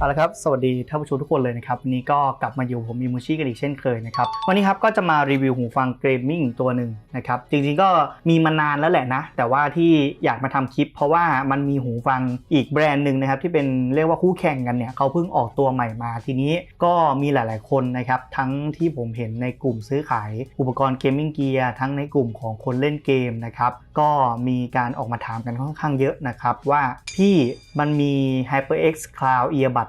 เอาละครับสวัสดีท่านผู้ชมทุกคนเลยนะครับนนี้ก็กลับมาอยู่ผมมีมูชิกันอีกเช่นเคยนะครับวันนี้ครับก็จะมารีวิวหูฟังเกมมิ่งตัวหนึ่งนะครับจริงๆก็มีมานานแล้วแหละนะ แต่ว่าที่อยากมาทำคลิป เพราะว่ามันมีหูฟังอีกแบรนด์หนึ่งนะครับที่เป็นเรียกว่าคู่แข่งกันเนี่ยเขาเพิ่งออกตัวใหม่มาทีนี้ก็มีหลายๆคนนะครับทั้งที่ผมเห็นในกลุ่มซื้อขายอุปกรณ์เกมมิ่งเกียร์ทั้งในกลุ่มของคนเล่นเกมนะครับก็มีการออกมาถามกันค่อนข้างเยอะนะครับว่าพี่มันมี HyperX Cloud Earbud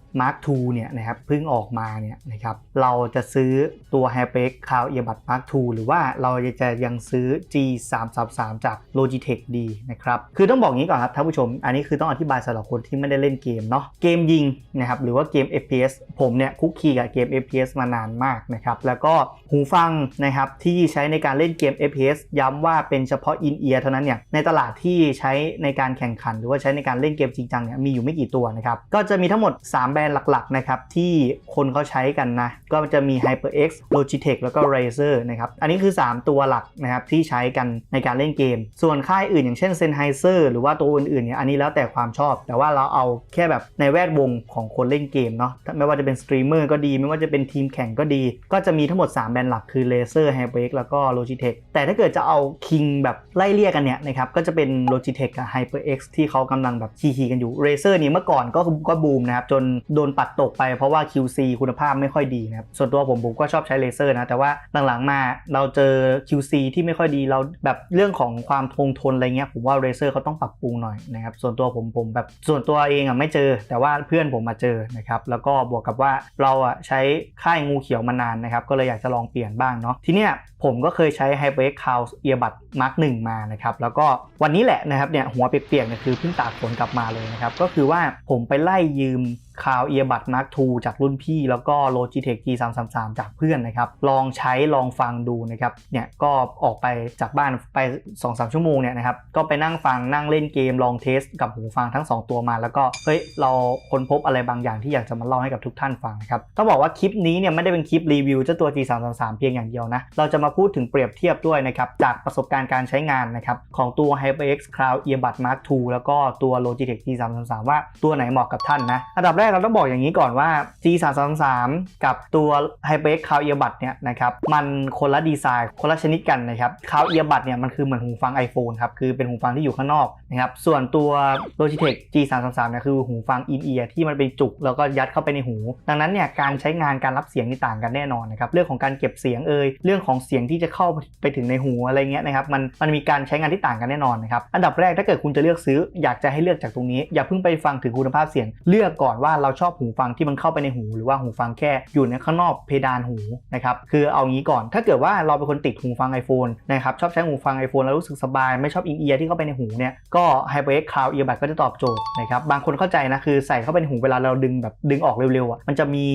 Mark II เนี่ยนะครับเพิ่งออกมาเนี่ยนะครับเราจะซื้อตัว HyperX Cloud Earbud Mark II หรือว่าเราจะยังซื้อ G333 จาก Logitech ดีนะครับคือต้องบอกงี้ก่อนครับท่านผู้ชม อันนี้คือต้องอธิบายสำหรับคนที่ไม่ได้เล่นเกมเนาะเกมยิงนะครับหรือว่าเกม FPS ผมเนี่ยคุกคีกับเกม FPS มานานมากนะครับแล้วก็หูฟังนะครับที่ใช้ในการเล่นเกม FPS ย้ำว่าเป็นเฉพาะ in ear เท่านั้นเนี่ยในตลาดที่ใช้ในการแข่งขัน หรือว่าใช้ในการเล่นเกมจริงจังเนี่ยมีอยู่ไม่กี่ตัวนะครับก็จะมีทั้งหมด 3 แบรนด์หลักๆนะครับที่คนเขาใช้กันนะ ก็จะมี HyperX Logitech แล้วก็ Razer นะครับ อันนี้คือ 3 ตัวหลักนะครับที่ใช้กันในการเล่นเกม ส่วนค่ายอื่นอย่างเช่น Sennheiser หรือว่าตัวอื่นๆเนี่ยอันนี้แล้วแต่ความชอบ แต่ว่าเราเอาแค่แบบในแวดวงของคนเล่นเกมเนาะไม่ว่าจะเป็นสตรีมเมอร์ก็ดี ไม่ว่าจะเป็นทีมแข่งก็ดี ก็จะมีทั้งหมด 3 แบรนด์หลักคือ Razer HyperX แล้วก็ Logitech แต่ถ้าเกิดจะเอาคิงแบบไล่เรียกกันเนี่ยนะครับก็จะเป็น Logitech กับ HyperX ที่เขากำลังแบบขี่ๆกันอยู่ Razer นี่เมื่อก่อนก็ก็บูมนะครับจนโดนปัดตกไปเพราะว่า QC คุณภาพไม่ค่อยดีนะครับ ส่วนตัวผมผมก็ชอบใช้ Razer นะ แต่ว่าหลังๆมาเราเจอ QC ที่ไม่ค่อยดีเราแบบเรื่องของความคงทนอะไรเงี้ยผมว่า Razer เขาต้องปรับปรุงหน่อยนะครับ ส่วนตัวผมผมแบบส่วนตัวเองอะไม่เจอ แต่ว่าเพื่อนผมมาเจอนะครับ แล้วก็บวกกับว่าเราอะใช้ค่ายงูเขียวมานานนะครับก็เลยอยากจะลองเปลี่ยนบ้างเนาะทีเนี้ยผมก็เคยใช้ HyperX Cloud Earbud Mark 1มานะครับแล้วก็วันนี้แหละนะครับเนี่ยหัวเปียกๆเนี่ยคือเพิ่งตากฝนกลับมาเลยนะครับก็คือว่าผมไปไล่ยืม คาวเอียบัตมาร์ค2จากรุ่นพี่ แล้วก็ Logitech G333 จากเพื่อนนะครับ ลองใช้ลองฟังดูนะครับ เนี่ยก็ออกไปจากบ้านไป 2-3 ชั่วโมงเนี่ยนะครับ ก็ไปนั่งฟังนั่งเล่นเกมลองเทสกับหูฟังทั้ง 2 ตัวมา แล้วก็ เฮ้ย เราค้นพบอะไรบางอย่างที่อยากจะมาเล่าให้กับทุกท่านฟังนะครับ ต้องบอกว่าคลิปนี้เนี่ยไม่ได้เป็นคลิปรีวิวเจ้าตัว G333 เพียงอย่างเดียวนะ เราจะมาพูดถึงเปรียบเทียบด้วยนะครับ จากประสบการณ์การใช้งานนะครับของตัว HyperX Cloud Earbud Mark II แล้วก็ตัว Logitech G333 ว่าตัวไหนเหมาะกับท่านนะ อันดับแรกเราต้องบอกอย่างนี้ก่อนว่า G333 กับตัว HyperX c o u d Earbud เนี่ยนะครับมันคนละดีไซน์คนละชนิดกันนะครับ c o u d Earbud เนี่ยมันคือเหมือนหูฟัง iPhone ครับคือเป็นหูฟังที่อยู่ข้างนอกนะครับส่วนตัว Logitech G333 เนี่ยคือหูฟัง in ear ที่มันเป็นจุกแล้วก็ยัดเข้าไปในหู ดังนั้นเนี่ยการใช้งานการรับเสียงนี่ต่างกันแน่นอนนะครับเรื่องของการเก็บเสียงเอ่ยเรื่องของเสียงที่จะเข้าไปถึงในหูอะไรเงี้ยนะครับมันมันมีการใช้งานที่ต่างกันแน่นอนนะครับอันดับแรกถ้าเกิดคุณจะเลือกซื้อ อยากจะให้เลือกจากตรงนี้ อย่าเพิ่งไปฟังถึงคุณภาพเสียงเลือกก่อนว่าเราชอบหูฟังที่มันเข้าไปในหู หรือว่าหูฟังแค่อยู่ในข้างนอกเพดานหูนะครับคือเอางี้ก่อน ถ้าเกิดว่าเราเป็นคนติดหูฟัง iPhone นะครับชอบใช้หูฟัง iPhone แล้วรู้สึกสบายไม่ชอบอินเอียร์ที่เข้าไปในหูเนี่ยก็ HyperX Cloud Earbud ก็จะตอบโจทย์นะครับบางคนเข้าใจนะคือใส่เข้าไปในหูเวลาเราดึงแบบดึงออกเร็วๆอะมันจะมี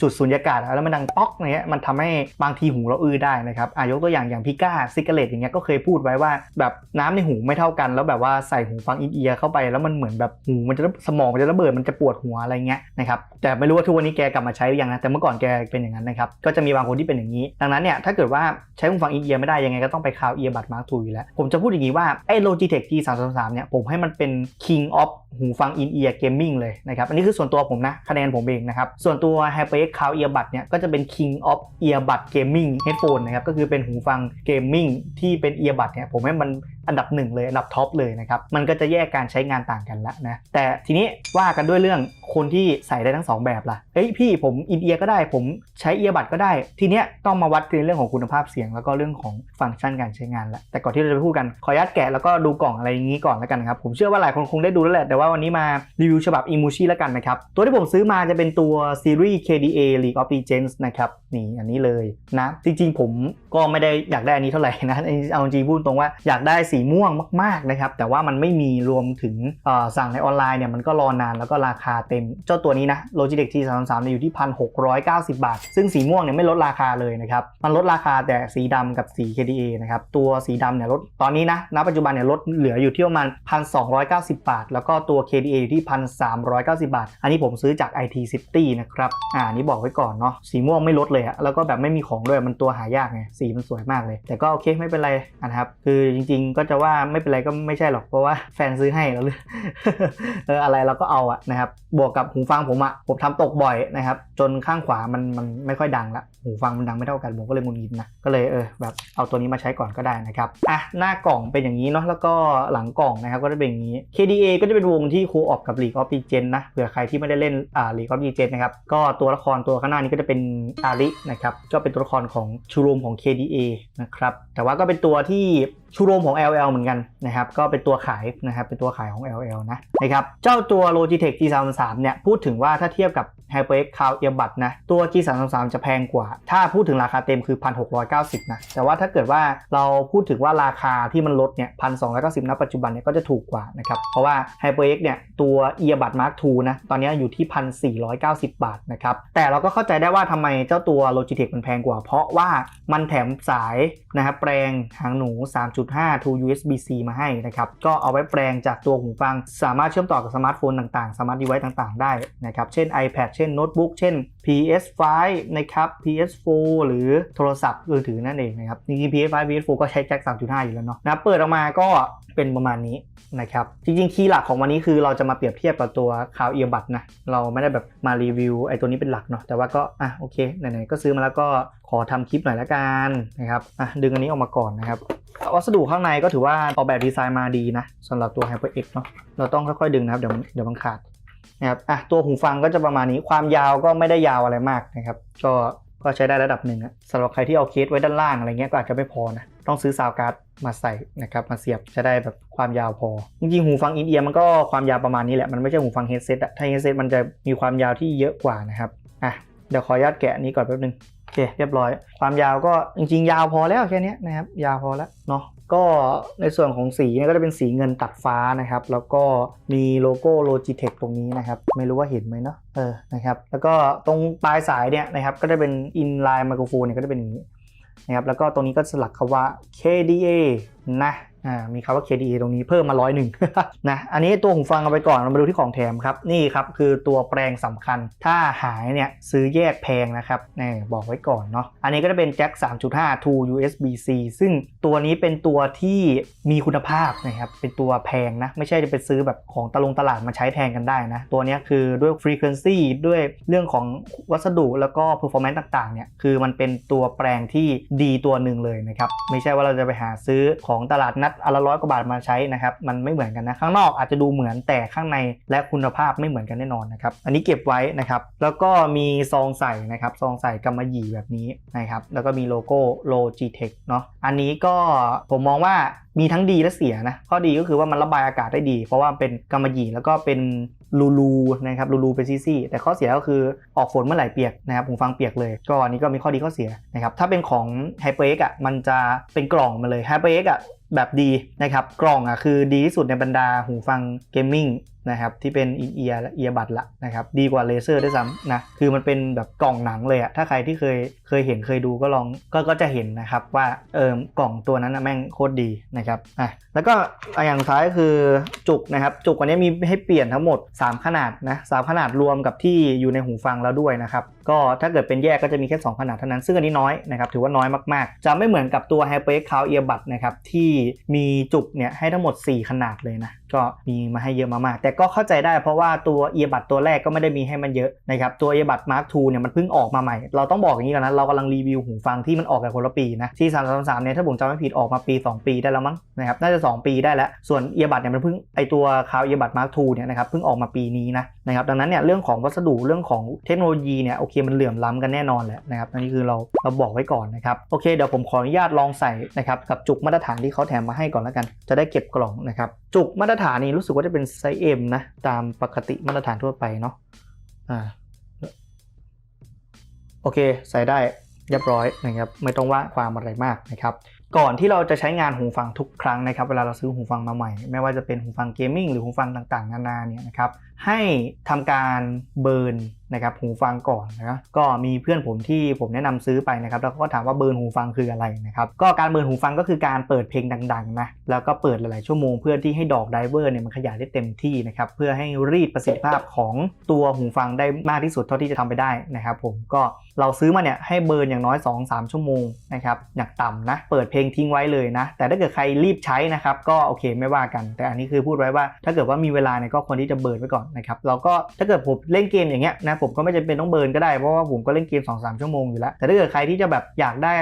จุดสุญญากาศแล้วมันดังป๊อกเนี้ยมันทำให้บางทีหูเราอื้อได้นะครับอายกตัวอย่างอย่างพิก้าซิกเกเลตอย่างเงี้ยก็เคยพูดไว้ว่าแบบน้ำในหูไม่เท่ากัน แล้วแบบว่าใส่หูฟังอินเอียร์เข้าไปแล้วมันเหมือนแบบหูมันจะสมองมันจะระเบิดมันจะปวดหัวอะไรเงี้ยนะครับแต่ไม่รู้ว่าทุกวันนี้แกกลับมาใช้หรือยังนะแต่เมื่อก่อนแกเป็นอย่างนั้นนะครับก็จะมีบางคนที่เป็นอย่างนี้ ดังนั้นเนี่ยถ้าเกิดว่าใช้หูฟังอินเอียร์ไม่ได้ยังไงก็ต้องไปคาวเอียร์บัตมาร์คทูอยู่แล้วผมจะพูดอย่างนี้ว่าไอ้ Logitech G333 เนี่ยผมให้มันเป็น King of หูฟัง in ear gaming เลยนะครับ อันนี้คือส่วนตัวผมนะคะแนนผมเองนะครับ ส่วนตัว HyperX Cloud Earbud เนี่ยก็จะเป็น King of Earbud Gaming Headphone นะครับก็คือเป็นหูฟัง gaming ที่เป็น earbud เนี่ยผมให้มันอันดับหนึ่งเลย อันดับท็อปเลยนะครับ มันก็จะแยกการใช้งานต่างกันละนะ แต่ทีนี้ว่ากันด้วยเรื่องคนที่ที่ใส่ได้ทั้ง 2 แบบล่ะ เฮ้ยพี่ผม in ear ก็ได้ ผมใช้ earbud ก็ได้ ทีเนี้ยต้องมาวัดในเรื่องของคุณภาพเสียง แล้วก็เรื่องของฟังก์ชันการใช้งานละแต่ก่อนที่เราจะไปพูดกันขออนุญาตแกะแล้วก็ดูกล่องอะไรอย่างนี้ก่อนแล้วกันครับผมเชื่อว่าหลายคนคงได้ดูแล้วแหละแต่ว่าวันนี้มารีวิวฉบับ e m u s h i แล้วกันนะครับตัวที่ผมซื้อมาจะเป็นตัวซีรีส์ KDA League of Legends นะครับนี่อันนี้เลยนะจริงๆผมก็ไม่ได้อยากได้อันนี้เท่าไหร่นะเอาจริงพูดตรงว่าอยากได้สีม่วงมากๆนะครับแต่ว่ามันไม่มีรวมถึงสั่งในออนไลน์เนี่ยมันก็รอนานแล้วก็ราคาเต็มเจ้าตัวนี้นะ Logitech T3 333เนี่ยอยู่ที่ 1,690 บาท ซึ่งสีม่วงเนี่ยไม่ลดราคาเลยนะครับ มันลดราคาแต่สีดำกับสี KDA นะครับ ตัวสีดำเนี่ยลด ตอนนี้นะ ณ ปัจจุบันเนี่ยลดเหลืออยู่ที่ประมาณ 1,290 บาท แล้วก็ตัว KDA อยู่ที่ 1,390 บาท อันนี้ผมซื้อจาก IT City นะครับ อ่า นี้บอกไว้ก่อนเนาะ สีม่วงไม่ลดเลยอะแล้วก็แบบไม่มีของด้วย มันตัวหายากไง สีมันสวยมากเลย แต่ก็โอเคไม่เป็นไรนะครับ คือจริง ๆ ก็จะว่าไม่เป็นไรก็ไม่ใช่หรอก เพราะว่าแฟนซื้อให้แล้วเลยอออะไรเราก็เอาอะนะครับ บวกกับหูฟังผมอะผมทำตกบ่อยนะครับ จนข้างขวามันมันไม่ค่อยดังละหูฟังมันดังไม่เท่ากันผมก็เลยงุนงิดนะก็เลยเออแบบเอาตัวนี้มาใช้ก่อนก็ได้นะครับอะหน้ากล่องเป็นอย่างนี้เนาะแล้วก็หลังกล่องนะครับก็จะเป็นอย่างนี้ KDA ก็จะเป็นวงที่ครูออกกับ League of Legends นะเผื่อใครที่ไม่ได้เล่นอ่า League of Legends นะครับก็ตัวละครตัวข้างหน้านี้ก็จะเป็นอารินะครับก็เป็นตัวละครของชูโรมของ KDA นะครับแต่ว่าก็เป็นตัวที่ชูโรมของ LL เหมือนกันนะครับก็เป็นตัวขายนะครับเป็นตัวขายของ LL นะนะครับเจ้าตัว Logitech G33 เนี่ยพูดถึงว่าถ้าเทียบกับ HyperX Cloud Earbud นะ ตัว G33 จะแพงกว่า ถ้าพูดถึงราคาเต็มคือ 1,690 นะ แต่ว่าถ้าเกิดว่าเราพูดถึงว่าราคาที่มันลดเนี่ย1,290ณปัจจุบันเนี่ยก็จะถูกกว่านะครับ เพราะว่า HyperX เนี่ยตัว Earbud Mark II นะ ตอนนี้อยู่ที่1,490บาทนะครับ แต่เราก็เข้าใจได้ว่าทำไมเจ้าตัว Logitech มันแพงกว่า เพราะว่ามันแถมสายนะครับแปลงหางหนู 3.5 to USB-C มาให้นะครับ ก็เอาไว้แปลงจากตัวหูฟัง สามารถเชื่อมต่อกับสมาร์ทโฟนต่างๆ สมาร์ทดีไวซ์ต่างๆ ได้นะครับ เช่น iPad เช่นโน้ตบุ๊กเช่น PS5 นะครับ PS4 หรือโทรศัพท์มือถือนั่นเองนะครับจริงๆ PS5 PS4 ก็ใช้แจ็ค3.5 อยู่แล้วเนาะนะเปิดออกมาก็เป็นประมาณนี้นะครับจริงๆ คีย์หลักของวันนี้คือเราจะมาเปรียบเทียบกับตัวคาวเอียบัตนะเราไม่ได้แบบมารีวิวไอ้ตัวนี้เป็นหลักเนาะแต่ว่าก็อะโอเคไหนๆก็ซื้อมาแล้วก็ขอทำคลิปหน่อยละกันนะครับอะดึงอันนี้ออกมาก่อนนะครับวัสดุข้างในก็ถือว่าออกแบบดีไซน์มาดีนะสำหรับตัว HyperX เนาะเราต้องค่อยๆดึงนะครับเดี๋ยวเดี๋ยวมันขาด นะครับอะตัวหูฟังก็จะประมาณนี้ความยาวก็ไม่ได้ยาวอะไรมากนะครับ ก็ก็ใช้ได้ระดับหนึ่งอะสำหรับใครที่เอาเคสไว้ด้านล่างอะไรเงี้ยก็อาจจะไม่พอนะต้องซื้อซาวการ์ดมาใส่นะครับมาเสียบจะได้แบบความยาวพอ จริงๆ หูฟังอินเอียร์มันก็ความยาวประมาณนี้แหละ มันไม่ใช่หูฟังเฮดเซตอะถ้าเฮดเซตมันจะมีความยาวที่เยอะกว่านะครับอะเดี๋ยวขออนุญาตแกะนี้ก่อนแป๊บนึงโอเคเรียบร้อย ความยาวก็จริงๆ ยาวพอแล้วแค่นี้นะครับยาวพอแล้วเนาะ ก็ในส่วนของสีเนี่ยก็จะเป็นสีเงินตัดฟ้านะครับ แล้วก็มีโลโก้ Logitech ตรงนี้นะครับ ไม่รู้ว่าเห็นไหมเนาะเออนะครับแล้วก็ตรงปลายสายเนี่ยนะครับก็จะเป็น inline microphone เนี่ยก็จะเป็นอย่างนี้นะครับแล้วก็ตรงนี้ก็สลักคำว่า KDA นะ อ่ามีคำว่า KDA ตรงนี้เพิ่มมาร้อยหนึ่งนะอันนี้ตัวหูฟังเอาไปก่อนเรามาดูที่ของแถมครับนี่ครับคือตัวแปลงสำคัญ ถ้าหายเนี่ยซื้อแยกแพงนะครับนี่บอกไว้ก่อนเนาะอันนี้ก็จะเป็นแจ็ค3.5 to USB-C ซึ่งตัวนี้เป็นตัวที่มีคุณภาพนะครับเป็นตัวแพงนะไม่ใช่จะไปซื้อแบบของตะลงตลาดมาใช้แทนกันได้นะตัวนี้คือด้วย frequency ด้วยเรื่องของวัสดุแล้วก็ performance ต่างๆเนี่ยคือมันเป็นตัวแปลงที่ดีตัวหนึ่งเลยนะครับไม่ใช่ว่าเราจะไปหาซื้อของตลาดนัดอันละร้อยกว่าบาทมาใช้นะครับมันไม่เหมือนกันนะข้างนอกอาจจะดูเหมือนแต่ข้างในและคุณภาพไม่เหมือนกันแน่นอนนะครับอันนี้เก็บไว้นะครับแล้วก็มีซองใส่นะครับซองใส่กำมะหยี่แบบนี้นะครับแล้วก็มีโลโก้ Logitech เนาะอันนี้ก็ผมมองว่ามีทั้งดีและเสียนะข้อดีก็คือว่ามันระบายอากาศได้ดี เพราะว่าเป็นกำมะหยี่แล้วก็เป็นรูรูนะครับรูรูเป็นซี่ๆแต่ข้อเสียก็คือออกฝนเมื่อไหร่เปียกนะครับหูฟังเปียกเลย ก็อันนี้ก็มีข้อดีข้อเสียนะครับถ้าเป็นของ HyperX อะมันจะเป็นกล่องมาเลย HyperX อะ แบบดีนะครับ กล่องอะคือดีที่สุดในบรรดาหูฟังเกมมิ่ง นะครับที่เป็นอินเอียร์และเอียบัดละนะครับดีกว่าเลเซอร์ด้วยซ้ำนะคือมันเป็นแบบกล่องหนังเลยอะถ้าใครที่เคยเคยเห็นเคยดูก็ลองก็ก็จะเห็นนะครับว่าเออกล่องตัวนั้นนะแม่งโคตรดีนะครับอะแล้วก็อย่างท้ายก็คือจุกนะครับจุกอันนี้มีให้เปลี่ยนทั้งหมด 3 ขนาดนะสามขนาดรวมกับที่อยู่ในหูฟังแล้วด้วยนะครับก็ถ้าเกิดเป็นแยกก็จะมีแค่ 2 ขนาดเท่านั้นซึ่งอันนี้น้อยนะครับถือว่าน้อยมากๆ จะไม่เหมือนกับตัว h y p e r Cloud Earbud นะครับที่มีจุกเนี่ยให้ทั้งหมด 4 ขนาดเลยนะ ก็มีมาให้เยอะมากๆ แต่ก็เข้าใจได้เพราะว่าตัวเอียบัตตัวแรกก็ไม่ได้มีให้มันเยอะนะครับ ตัวเอียบัตมาร์คทูเนี่ยมันเพิ่งออกมาใหม่ เราต้องบอกอย่างนี้ก่อนนะ เรากำลังรีวิวหูฟังที่มันออกกันคนละปีนะที่นสามเนี่ยถ้าผมจำไม่ผิดออกมาปี 2 ปีได้แล้วมั้งนะครับ น่าจะ 2 ปีได้แล้ว ส่วนเอียบัตเนี่ยมันเพิ่งไอตัวคาวเอียบัตมาร์คทูเนี่ยนะครับเพิ่งออกมาปีนี้นะ นะครับดังนั้นเนี่ยเรื่องของวัสดุเรื่องของเทคโนโลยีเนี่ยโอเคมันเหลื่อมล้ำกันแน่นอนแหละนะครับอันนี้คือเราเราบอกไว้ก่อนนะครับโอเคเดี๋ยวผมขออนุญาตลองใส่นะครับกับจุกมาตรฐานที่เขาแถมมาให้ก่อนแล้วกัน จะได้เก็บกล่องนะครับจุกมาตรฐานนี้รู้สึกว่าจะเป็นไซส์ M นะตามปกติมาตรฐานทั่วไปเนาะอ่าโอเคใส่ได้เรียบร้อยนะครับไม่ต้องว่าความอะไรมากนะครับ ก่อนที่เราจะใช้งานหูฟังทุกครั้งนะครับ เวลาเราซื้อหูฟังมาใหม่ ไม่ว่าจะเป็นหูฟังเกมมิ่งหรือหูฟังต่างๆ นานาเนี่ยนะครับ ให้ทำการเบิร์น นะครับหูฟังก่อนนะก็มีเพื่อนผมที่ผมแนะนำซื้อไปนะครับแล้วก็ถามว่าเบิร์นหูฟังคืออะไรนะครับก็การเบิร์นหูฟังก็คือการเปิดเพลงดังๆนะแล้วก็เปิดหลายๆชั่วโมงเพื่อที่ให้ดอกไดเวอร์เนี่ยมันขยายได้เต็มที่นะครับเพื่อให้รีดประสิทธิภาพของตัวหูฟังได้มากที่สุดเท่าที่จะทำไปได้นะครับผมก็เราซื้อมาเนี่ยให้เบิร์นอย่างน้อย 2-3 ชั่วโมงนะครับอย่างต่ำนะเปิดเพลงทิ้งไว้เลยนะแต่ถ้าเกิดใครรีบใช้นะครับก็โอเคไม่ว่ากัน แต่อันนี้คือพูดไว้ว่า ถ้าเกิดว่ามีเวลาเนี่ยก็ควรที่จะเบิร์นไว้ก่อนนะครับแล้วก็ถ้าเกิดผมเล่นเกมอย่างเงี้ยนะผมก็ไม่จำเป็นต้องเบิร์นก็ได้ เพราะว่าผมก็เล่นเกม2-3ชั่วโมงอยู่แล้ว แต่ถ้าเกิดใครที่จะแบบอยากได้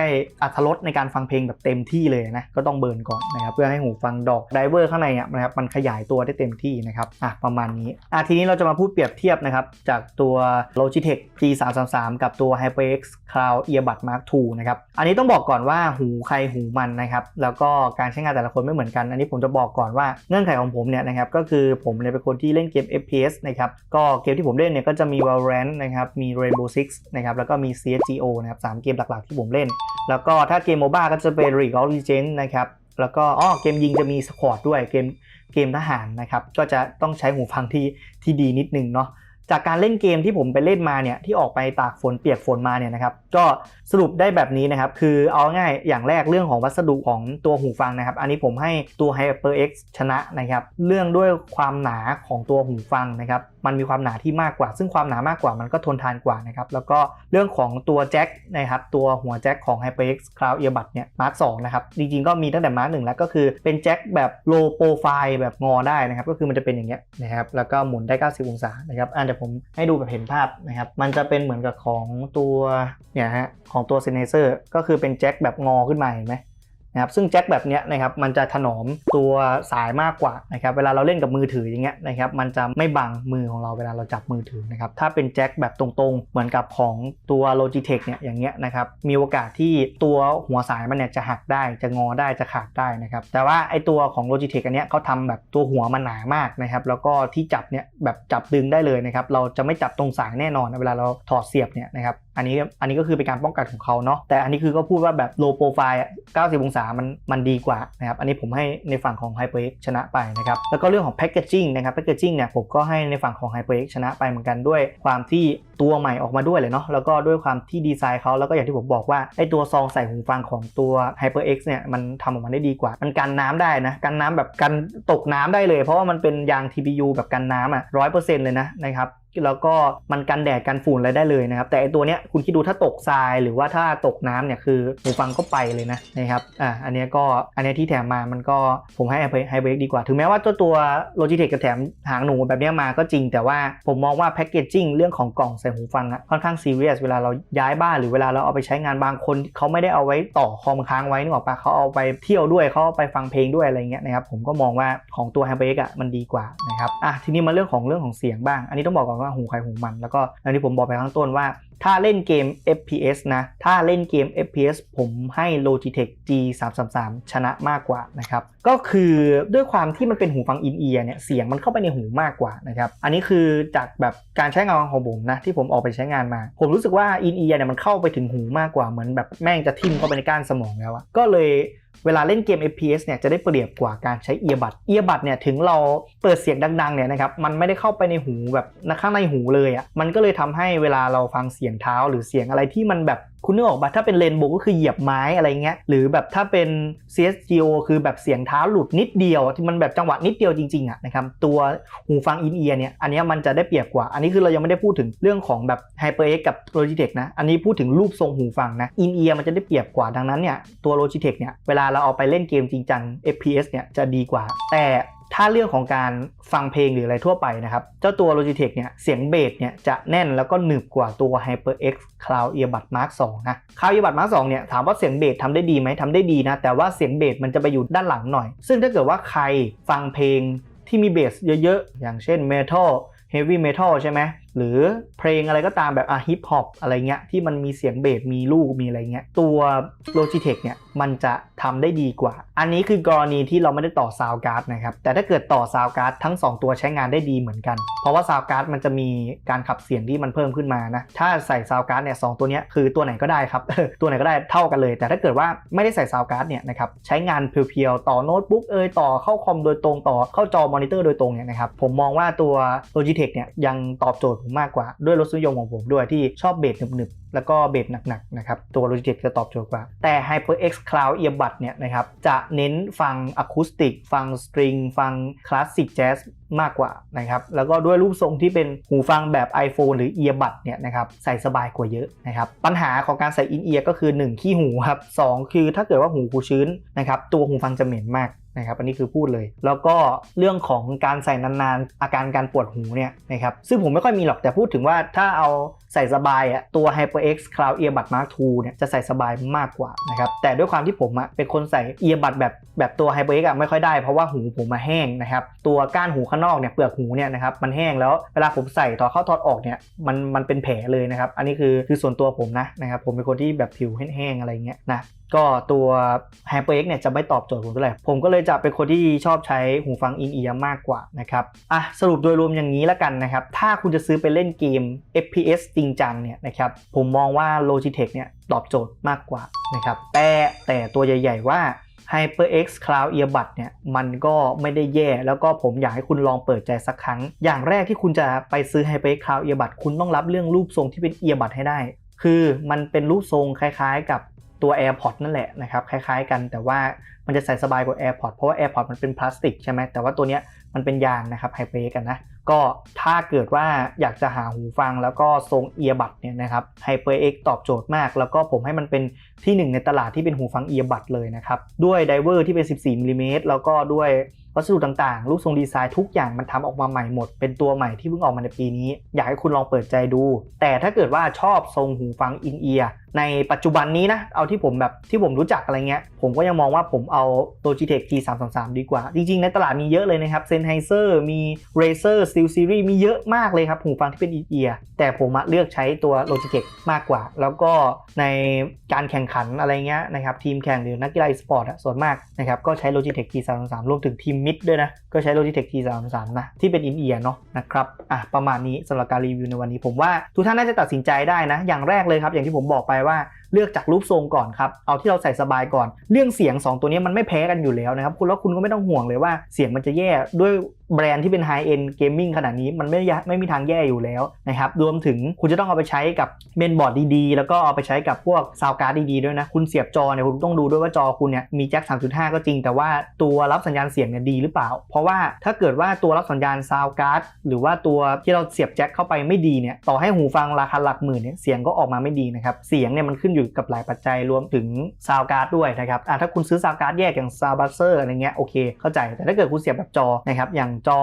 อัธรสในการฟังเพลงแบบเต็มที่เลยนะ ก็ต้องเบิร์นก่อนนะครับเพื่อให้หูฟังดอกไดเวอร์ข้างในอะนะครับมันขยายตัวได้เต็มที่นะครับอะประมาณนี้อะทีนี้เราจะมาพูดเปรียบเทียบนะครับจากตัว Logitech G333 กับตัว HyperX Cloud Earbud Mark II นะครับอันนี้ต้องบอกก่อนว่าหูใครหูมันนะครับแล้วก็การใช้งานแต่ละคนไม่เหมือนกัน อันนี้ผมจะบอกก่อนว่าเงื่อนไขของผมเนี่ยนะครับก็คือผมเนี่ยเป็นคนที่เล่นเกม FPS นะครับก็เกมที่ผมเล่นเนี่ยก็จะมี Valorant นะครับ มี Rainbow Six นะครับ แล้วก็มี CSGO นะครับสามเกมหลักๆที่ผมเล่น แล้วก็ถ้าเกมโมบ้าก็จะเป็น League of Legends นะครับ แล้วก็อ๋อเกมยิงจะมีสควอตด้วย เกมเกมทหารนะครับ ก็จะต้องใช้หูฟังที่ที่ดีนิดนึงเนาะจากการเล่นเกมที่ผมไปเล่นมาเนี่ยที่ออกไปตากฝนเปียกฝนมาเนี่ยนะครับก็สรุปได้แบบนี้นะครับ คือเอาง่ายอย่างแรกเรื่องของวัสดุของตัวหูฟังนะครับ อันนี้ผมให้ตัว HyperX ชนะนะครับ เรื่องด้วยความหนาของตัวหูฟังนะครับ มันมีความหนาที่มากกว่า ซึ่งความหนามากกว่ามันก็ทนทานกว่านะครับ แล้วก็เรื่องของตัวแจ็คนะครับ ตัวหัวแจ็คของ HyperX Cloud Earbud เนี่ย Mark 2นะครับ จริงๆ ก็มีตั้งแต่ Mark 1แล้วก็คือเป็นแจ็คแบบ low profile แบบงอได้นะครับ ก็คือมันจะเป็นอย่างเงี้ยนะครับ แล้วก็หมุนได้ 90 องศานะครับอะเดี๋ยวผมให้ดูแบบเห็นภาพนะครับ มันจะเป็นเหมือนกับของตัวเนี่ยฮะของตัว Sennheiser ก็คือเป็นแจ็คแบบงอขึ้นมาเห็นไหม นะครับซึ่งแจ็คแบบนี้นะครับมันจะถนอมตัวสายมากกว่านะครับเวลาเราเล่นกับมือถืออย่างเงี้ยนะครับมันจะไม่บังมือของเราเวลาเราจับมือถือนะครับถ้าเป็นแจ็คแบบตรงๆ เหมือนกับของตัว Logitech เนี่ยอย่างเงี้ยนะครับมีโอกาสที่ตัวหัวสายมันเนี่ยจะหักได้จะงอได้จะขาดได้นะครับแต่ว่าไอตัวของ Logitech อันเนี้ยเขาทำแบบตัวหัวมันหนามากนะครับแล้วก็ที่จับเนี่ยแบบจับดึงได้เลยนะครับเราจะไม่จับตรงสายแน่นอนนะเวลาเราถอดเสียบเนี่ยนะครับอันนี้อันนี้ก็คือเป็นการป้องกันของเขาเนาะแต่อันนี้คือก็พูดว่าแบบ low profile อะ90 องศามันมันดีกว่านะครับอันนี้ผมให้ในฝั่งของ HyperX ชนะไปนะครับแล้วก็เรื่องของ packaging นะครับ packaging เนี่ยผมก็ให้ในฝั่งของ HyperX ชนะไปเหมือนกันด้วย ความที่ตัวใหม่ออกมาด้วยเลยเนาะแล้วก็ด้วยความที่ดีไซน์เขาแล้วก็อย่างที่ผมบอกว่าไอตัวซองใส่หูฟังของตัว HyperX เนี่ยมันทำออกมาได้ดีกว่า มันกันน้ำได้นะกันน้ำแบบกันตกน้ำได้เลย เพราะว่ามันเป็นยาง TPU แบบกันน้ำอะร้อยเปอร์เซ็นต์เลยนะนะครับ แล้วก็มันกันแดดกันฝุ่นอะไรได้เลยนะครับแต่ไอตัวเนี้ยคุณคิดดูถ้าตกทรายหรือว่าถ้าตกน้ำเนี่ยคือหูฟังก็ไปเลยนะนะครับอ่าอันเนี้ยก็อันเนี้ยที่แถมมามันก็ผมให้ไฮเบรกดีกว่า ถึงแม้ว่าตัวตัว Logitech จะแถมหางหนูแบบเนี้ยมาก็จริง แต่ว่าผมมองว่าแพคเกจจิ้งเรื่องของกล่องใส่หูฟังอะค่อนข้างซีเรียสเวลาเราย้ายบ้านหรือเวลาเราเอาไปใช้งานบางคนเขาไม่ได้เอาไว้ต่อคอมค้างไว้นึกออกปะเขาเอาไปเที่ยวด้วยเขาเอาไปฟังเพลงด้วยอะไรเงี้ยนะครับผมก็มองว่าของตัว HyperX อะมันดีกว่านะครับอะทีนี้มาเรื่องของเรื่องของเสียงบ้าง อันนี้ต้องบอกก่อนว่าหูใครหูมัน แล้วก็อันนี้ผมบอกไปข้างต้นว่า ถ้าเล่นเกม FPS นะ ถ้าเล่นเกม FPS ผมให้ Logitech G333 ชนะมากกว่านะครับ ก็คือด้วยความที่มันเป็นหูฟังอินเอียร์เนี่ย เสียงมันเข้าไปในหูมากกว่านะครับ อันนี้คือจากแบบการใช้งานของผมนะ ที่ผมออกไปใช้งานมา ผมรู้สึกว่าอินเอียร์เนี่ยมันเข้าไปถึงหูมากกว่า เหมือนแบบแม่งจะทิ่มเข้าไปในก้านสมองแล้วอะก็เลยเวลาเล่นเกม FPS เนี่ยจะได้เปรียบกว่าการใช้เอียบัดเอียบัดเนี่ยถึงเราเปิดเสียงดังๆเนี่ยนะครับมันไม่ได้เข้าไปในหูแบบข้างในหูเลยอะ่ะมันก็เลยทำให้เวลาเราฟังเสียงเท้าหรือเสียงอะไรที่มันแบบคุณนึกออกปะถ้าเป็นเลนโบก็คือเหยียบไม้อะไรเงี้ยหรือแบบถ้าเป็น CSGO คือแบบเสียงเท้าหลุดนิดเดียวที่มันแบบจังหวะนิดเดียวจริงๆอะนะครับตัวหูฟังอินเอียร์เนี่ยอันนี้มันจะได้เปรียบกว่า อันนี้คือเรายังไม่ได้พูดถึงเรื่องของแบบ HyperX กับ Logitech นะ อันนี้พูดถึงรูปทรงหูฟังนะอินเอียร์มันจะได้เปรียบกว่าดังนั้นเนี่ยตัว Logitech เนี่ยเวลาเราเอาไปเล่นเกมจริงจัง FPS เนี่ยจะดีกว่า แต่ ถ้าเรื่องของการฟังเพลงหรืออะไรทั่วไปนะครับ เจ้าตัว Logitech เนี่ยเสียงเบสเนี่ยจะแน่นแล้วก็หนึบกว่าตัว HyperX Cloud Earbud Mark 2 นะ Cloud Earbud Mark 2 เนี่ยถามว่าเสียงเบสทำได้ดีไหมทำได้ดีนะ แต่ว่าเสียงเบสมันจะไปอยู่ด้านหลังหน่อย ซึ่งถ้าเกิดว่าใครฟังเพลงที่มีเบสเยอะๆ อย่างเช่น Metal Heavy Metal ใช่ไหม หรือเพลงอะไรก็ตามแบบอะฮิปฮอปอะไรเงี้ยที่มันมีเสียงเบสมีลูกมีอะไรเงี้ยตัว Logitech เนี่ยมันจะทำได้ดีกว่า อันนี้คือกรณีที่เราไม่ได้ต่อซาวการ์ดนะครับแต่ถ้าเกิดต่อซาวการ์ดทั้ง 2 ตัวใช้งานได้ดีเหมือนกัน เพราะว่าซาวการ์ดมันจะมีการขับเสียงที่มันเพิ่มขึ้นมานะถ้าใส่ซาวการ์ดเนี่ยสองตัวเนี้ยคือตัวไหนก็ได้ครับตัวไหนก็ได้เท่ากันเลย แต่ถ้าเกิดว่าไม่ได้ใส่ซาวการ์ดเนี่ยนะครับใช้งานเพียวๆต่อโน้ตบุ๊กเอยต่อเข้าคอมโดยตรงต่อเข้าจอมอนิเตอร์โดยตรงเนี่ยนะครับผมมองว่าตัว Logitech เนี่ยยังตอบโจทย์ผมมากกว่าด้วยรสนิยมของผมด้วยที่ชอบเบสหนึบๆ แล้วก็เบสหนักๆนะครับตัว Logitech จะตอบโจทย์กว่า แต่ HyperX Cloud Earbud เนี่ยนะครับจะเน้นฟังอะคูสติก ฟังสตริง ฟังคลาสสิกแจ๊สมากกว่านะครับแล้วก็ด้วยรูปทรงที่เป็นหูฟังแบบ iPhone หรือ Earbud เนี่ยนะครับใส่สบายกว่าเยอะนะครับปัญหาของการใส่ in ear ก็คือ 1 ขี้หูครับสองคือถ้าเกิดว่าหูกูชื้นนะครับตัวหูฟังจะเหม็นมากนะครับอันนี้คือพูดเลย แล้วก็เรื่องของการใส่นานๆ อาการการปวดหูเนี่ยนะครับซึ่งผมไม่ค่อยมีหรอกแต่พูดถึงว่าถ้าเอา ใส่สบายอะตัว HyperX Cloud Earbud Mark II เนี่ยจะใส่สบายมากกว่านะครับแต่ด้วยความที่ผมอะเป็นคนใส่ Earbud แบบแบบตัว HyperX อะไม่ค่อยได้เพราะว่าหูผมมาแห้งนะครับตัวก้านหูข้างนอกเนี่ยเปลือกหูเนี่ยนะครับมันแห้งแล้วเวลาผมใส่ถอเข้าถอดออกเนี่ยมันมันเป็นแผลเลยนะครับอันนี้คือคือส่วนตัวผมนะนะครับผมเป็นคนที่แบบผิวแห้งๆอะไรเงี้ยนะก็ตัว HyperX เนี่ยจะไม่ตอบโจทย์ผมเท่าไหร่ผมก็เลยจะเป็นคนที่ชอบใช้หูฟังอินเอียร์มากกว่านะครับอะสรุปโดยรวมอย่างนี้แล้วกันนะครับถ้าคุณจะซื้อไปเล่นเกม FPS จริงจังเนี่ยนะครับผมมองว่า Logitech เนี่ยตอบโจทย์มากกว่านะครับแต่แต่ตัวใหญ่ๆว่า HyperX Cloud Earbud เนี่ยมันก็ไม่ได้แย่ แล้วก็ผมอยากให้คุณลองเปิดใจสักครั้ง อย่างแรกที่คุณจะไปซื้อ HyperX Cloud Earbud คุณต้องรับเรื่องรูปทรงที่เป็น Earbud ให้ได้ คือมันเป็นรูปทรงคล้ายๆกับตัว AirPods นั่นแหละนะครับคล้ายๆกันแต่ว่ามันจะใส่สบายกว่า AirPods เพราะว่า AirPods มันเป็นพลาสติกใช่ไหมแต่ว่าตัวเนี้ยมันเป็นยางนะครับ HyperX กันนะ ก็ถ้าเกิดว่าอยากจะหาหูฟังแล้วก็ทรงเอียบัดเนี่ยนะครับ HyperX ตอบโจทย์มาก แล้วก็ผมให้มันเป็นที่หนึ่งในตลาดที่เป็นหูฟังเอียบัดเลยนะครับ ด้วยไดเวอร์ที่เป็น 14มิลลิเมตรแล้วก็ด้วยวัสดุต่างๆ รูปทรงดีไซน์ทุกอย่างมันทำออกมาใหม่หมด เป็นตัวใหม่ที่เพิ่งออกมาในปีนี้ อยากให้คุณลองเปิดใจดู แต่ถ้าเกิดว่าชอบทรงหูฟังอินเอียร์ในปัจจุบันนี้นะ เอาที่ผมแบบที่ผมรู้จักอะไรเงี้ย ผมก็ยังมองว่าผมเอา Logitech G333 ดีกว่า จริงๆ ในตลาดมีเยอะเลยนะครับ Sennheiser มี Razer Steel Series มีเยอะมากเลยครับ หูฟังที่เป็นอินเอียร์แต่ผมเลือกใช้ตัว Logitech มากกว่า แล้วก็ในการแข่งขันอะไรเงี้ยนะครับทีมแข่งหรือนักกีฬาอีสปอร์ตส่วนมากนะครับก็ใช้ Logitech G333 รวมถึงทีมมิดด้วยนะ ก็ใช้ Logitech G333 นะที่เป็นอินเอียร์เนาะนะครับอะประมาณนี้สำหรับการรีวิวในวันนี้ผมว่าทุกท่านน่าจะตัดสินใจได้นะ อย่างแรกเลยครับอย่างที่ผมบอกไปว่าเลือกจากรูปทรงก่อนครับ เอาที่เราใส่สบายก่อน เรื่องเสียง 2 ตัวนี้มันไม่แพ้กันอยู่แล้วนะครับ คุณแล้วคุณก็ไม่ต้องห่วงเลยว่าเสียงมันจะแย่ด้วยแบรนด์ที่เป็นไฮเอ็นเกมมิ่งขนาดนี้มันไม่ไม่มีทางแย่อยู่แล้วนะครับ รวมถึงคุณจะต้องเอาไปใช้กับเมนบอร์ดดีๆ แล้วก็เอาไปใช้กับพวกซาวการ์ดดีๆ ด้วยนะ คุณเสียบจอเนี่ยคุณต้องดูด้วยว่าจอคุณเนี่ยมีแจ็ค 3.5 ก็จริง แต่ว่าตัวรับสัญญาณเสียงเนี่ยดีหรือเปล่า เพราะว่าถ้าเกิดว่าตัวรับสัญญาณซาวการ์ดหรือว่าตัวที่เราเสียบแจ็คเข้าไปไม่ดีเนี่ยต่อให้หูฟังราคาหลักหมื่นเนี่ยเสียงก็ออกมาไม่ดีนะครับเสียงเนี่ยมันขึ้นอยู่กับหลายปัจจัยรวมถึงซาวการ์ดด้วยนะครับอะถ้าคุณซื้อซาวการ์ดแยกอย่างซาวบัสเซอร์อะไรเงี้ยโอเคเข้าใจแต่ถ้าเกิดคุณเสียบแบบจอนะครับอย่างจอ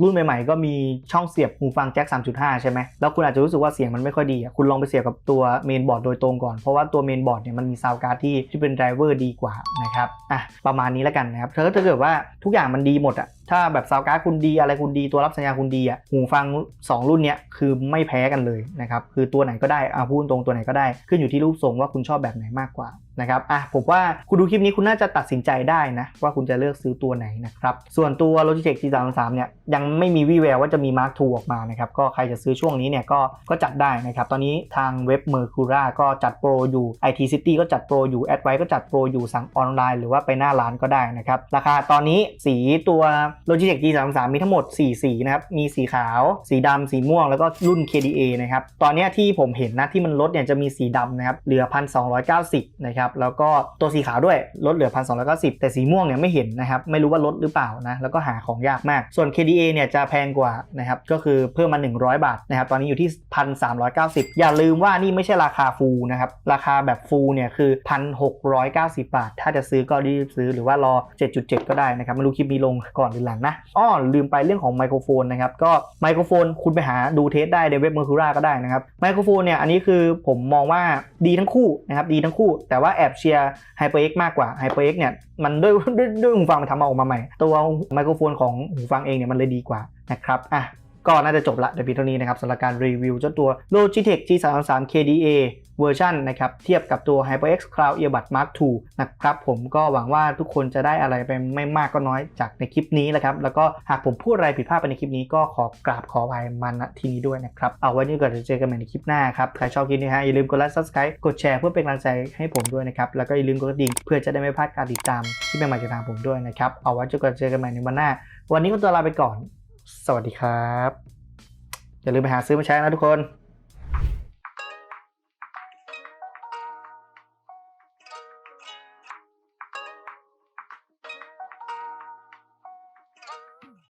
รุ่นใหม่ๆ ก็มีช่องเสียบหูฟังแจ็ค 3.5 ใช่ไหม แล้วคุณอาจจะรู้สึกว่าเสียงมันไม่ค่อยดีอะคุณลองไปเสียบกับตัวเมนบอร์ดโดยตรงก่อน เพราะว่าตัวเมนบอร์ดเนี่ยมันมีซาวการ์ดที่ที่เป็นไดรเวอร์ดีกว่านะครับ อะ ประมาณนี้แล้วกันนะครับถ้าถ้าเกิดว่าทุกอย่างมันดีหมดอะ ถ้าแบบซาวการ์ดคุณดีอะไรคุณดีตัวรับสัญญาณคุณดีอะหูฟัง 2 รุ่นเนี้ยคือไม่แพ้กันเลยนะครับคือตัวไหนก็ได้อะพูดตรงตัวไหนก็ได้ ขึ้นอยู่ที่รูปทรงว่าคุณชอบแบบไหนมากกว่านะครับอะผมว่าคุณดูคลิปนี้คุณน่าจะตัดสินใจได้นะ ว่าคุณจะเลือกซื้อตัวไหนนะครับ ส่วนตัว Logitech G33 เนี่ยยังไม่มีวี่แววว่าจะมี Mark II ออกมานะครับ ก็ใครจะซื้อช่วงนี้เนี่ยก็ก็จัดได้นะครับ ตอนนี้ทางเว็บ Mercura ก็จัดโปรอยู่ IT City ก็จัดโปรอยู่ a d v i ก็จัดโปรอยู่สั่งออนไลน์หรือว่าไปหน้าร้านก็ได้นะครับ ราคาตอนนี้สีตัว Logitech G33 มีทั้งหมด 4 สีนะครับ มีสีขาว สีดำ สีม่วง แล้วก็รุ่น KDA นะครับ ตอนนี้ที่ผมเห็นนะที่มันลดเนี่ยจะมีสีดำนะครับ เหลือ 1,290 นะครับ แล้วก็ตัวสีขาวด้วย ลดเหลือ 1,290 แต่สีม่วงเนี่ยไม่เห็นนะครับ ไม่รู้ว่าลดหรือเปล่านะ แล้วก็หาของยากมาก ส่วน KDA เนี่ยจะแพงกว่านะครับ ก็คือเพิ่มมา 100 บาทนะครับ ตอนนี้อยู่ที่ 1,390 อย่าลืมว่านี่ไม่ใช่ราคาฟูลนะครับ ราคาแบบฟูลเนี่ยคือ 1,690 บาท ถ้าจะซื้อก็รีบซื้อหรือว่ารอ 7.7 ก็ได้นะครับ ไม่รู้คลิปนี้ลงก่อนหรือหลังนะอ้อลืมไปเรื่องของไมโครโฟนนะครับก็ไมโครโฟนคุณไปหาดูเทสได้ในเว็บ Mercura ก็ได้นะครับไมโครโฟนเนี่ยอันนี้คือผมมองว่าดีทั้งคู่นะครับดีทั้งคู่ แต่ว่าแอบเชียร์ HyperX มากกว่า HyperX เอ็กเนี่ยมันด้วยด้วยด้วยหูฟังมันทำมาออกมาใหม่ ตัวไมโครโฟนของหูฟังเองเนี่ยมันเลยดีกว่านะครับอะก็น่าจะจบละเดี๋ยวพีเท่านี้นะครับสำหรับการรีวิวเจ้าตัว Logitech G33 KDA เวอร์ชันนะครับเทียบกับตัว HyperX Cloud Earbud Mark II นะครับผมก็หวังว่าทุกคนจะได้อะไรไปไม่มากก็น้อยจากในคลิปนี้แหละครับแล้วก็หากผมพูดอะไรผิดพลาดไปในคลิปนี้ก็ขอกราบขออภัยมาณที่นี้ด้วยนะครับเอาไว้นี่ก่อนจะเจอกันใหม่ในคลิปหน้าครับใครชอบคลิปนี้ฮะอย่าลืมกดไลค์ Subscribe กดแชร์เพื่อเป็นกำลังใจให้ผมด้วยนะครับแล้วก็อย่าลืมกดกระดิ่งเพื่อจะได้ไม่พลาดการติดตามที่ใหม่ๆจากทางผมด้วยนะครับเอาไว้เจอกันเจอกันใหม่ในวันหน้า วันนี้ก็ตัวลาไปก่อน สวัสดีครับ อย่าลืมไปหาซื้อมาใช้นะทุกคน